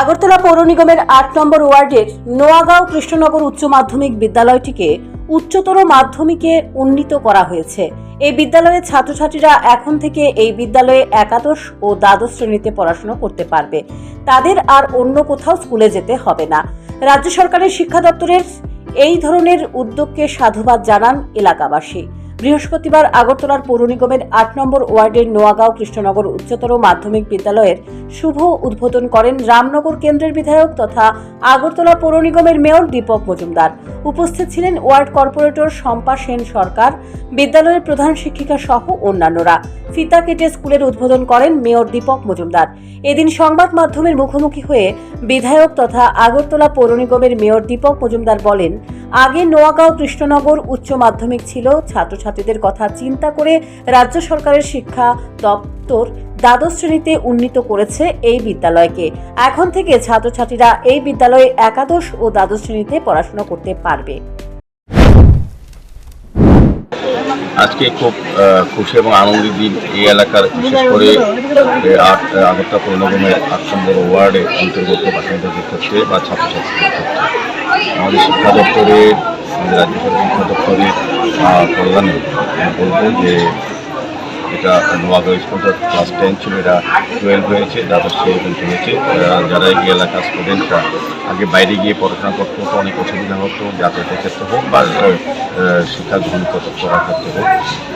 আগরতলা পৌর নিগমের আট নম্বর ওয়ার্ডের নোয়াগাঁও কৃষ্ণনগর উচ্চ মাধ্যমিক বিদ্যালয়টিকে উচ্চতর মাধ্যমিকে উন্নীত করা হয়েছে। এই বিদ্যালয়ের ছাত্রছাত্রীরা এখন থেকে এই বিদ্যালয়ে একাদশ ও দ্বাদশ শ্রেণীতে পড়াশোনা করতে পারবে। তাদের আর অন্য কোথাও স্কুলে যেতে হবে না। রাজ্য সরকারের শিক্ষা দপ্তরের এই ধরনের উদ্যোগকে সাধুবাদ জানান এলাকাবাসী। বৃহস্পতিবার আগরতলার পৌর নিগমের আট নম্বর ওয়ার্ডের নোয়াগাঁও কৃষ্ণনগর উচ্চতর মাধ্যমিক বিদ্যালয়ের শুভ উদ্বোধন করেন রামনগর কেন্দ্রের বিধায়ক তথা আগরতলা পৌর নিগমের মেয়র দীপক মজুমদার। উপস্থিত ছিলেন ওয়ার্ড কর্পোরেটর শম্পা সেন সরকার, বিদ্যালয়ের প্রধান শিক্ষিকা সহ অন্যান্যরা। ফিতা কেটে স্কুলের উদ্বোধন করেন মেয়র দীপক মজুমদার। এদিন সংবাদ মাধ্যমের মুখোমুখি হয়ে বিধায়ক তথা আগরতলা পৌর নিগমের মেয়র দীপক মজুমদার বলেন আগে নোয়াগাঁও কৃষ্ণনগর উচ্চ মাধ্যমিক ছিল। ছাত্রছাত্রীদের কথা চিন্তা করে রাজ্য সরকারের শিক্ষা দপ্তর দ্বাদশ শ্রেণীতে উন্নীত করেছে এই বিদ্যালয়কে। এখন থেকে ছাত্রছাত্রীরা এই বিদ্যালয়ে একাদশ ও দ্বাদশ শ্রেণীতে পড়াশোনা করতে পারবে। আজকে খুব খুশি এবং আনন্দের দিন এই এলাকার, বিশেষ করে আট, আগরতলা পৌর আট নম্বর ওয়ার্ডে অন্তর্গত বাসিন্দাদের ক্ষেত্রে বা ছাত্রছাত্রীদের ক্ষেত্রে। আমাদের শিক্ষা দপ্তরের আমাদের রাজ্য সরকার শিক্ষা দপ্তরের কল্যাণে। বলব যে এটা নোয়াগাঁও স্কুলটা ক্লাস টেন ছিল, এটা টুয়েলভ হয়েছে, দ্বাদশ পর্যন্ত হয়েছে। যারা এই এলাকার স্টুডেন্টরা আগে বাইরে গিয়ে পড়াশোনা করতে হতো অনেক অসুবিধা হতো, যাতায়াতের ক্ষেত্রে হোক বা শিক্ষা গ্রহণ করার ক্ষেত্রে হোক,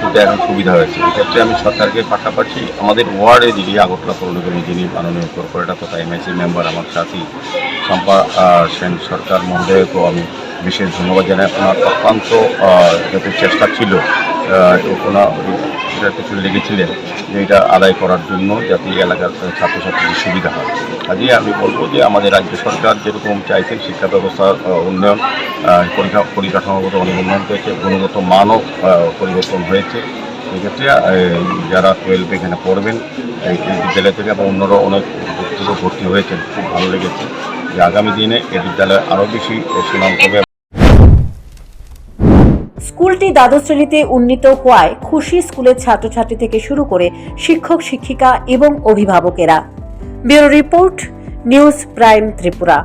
কিন্তু এখন সুবিধা হয়েছে। এক্ষেত্রে আমি সরকারকে পাশাপাশি আমাদের ওয়ার্ডে যিনি আগরতলা পৌর নিগমের যিনি মাননীয় কর্পোরেটর তথা এমআইসি মেম্বার আমার সাথী শম্পা সেন সরকার মহোদয়কেও আমি বিশেষ ধন্যবাদ জানাই। আপনার অত্যন্ত যত চেষ্টা ছিল ওনার সেটা কিছু লেগেছিলেন যে এটা আদায় করার জন্য যাতে এলাকার ছাত্রছাত্রীদের সুবিধা হয়? কাজেই আমি বলব যে আমাদের রাজ্য সরকার যেরকম চাইছেন শিক্ষা ব্যবস্থার উন্নয়ন পরিকা পরিকাঠামোগত অনেক উন্নয়ন হয়েছে, গুণগত মানও পরিবর্তন হয়েছে। সেক্ষেত্রে যারা টুয়েলভ এখানে পড়বেন, এই বিদ্যালয় থেকে এবং অন্যরা অনেক ভর্তি হয়েছেন। খুব ভালো লেগেছে যে আগামী দিনে এই বিদ্যালয় আরও বেশি সুনাম করবে স্কুলটি দ্বাদশ শ্রেণীতে উন্নীত হওয়ায় খুশি স্কুলের ছাত্রছাত্রী থেকে শুরু করে শিক্ষক, শিক্ষিকা এবং অভিভাবকেরা। Bureau report, news prime Tripura.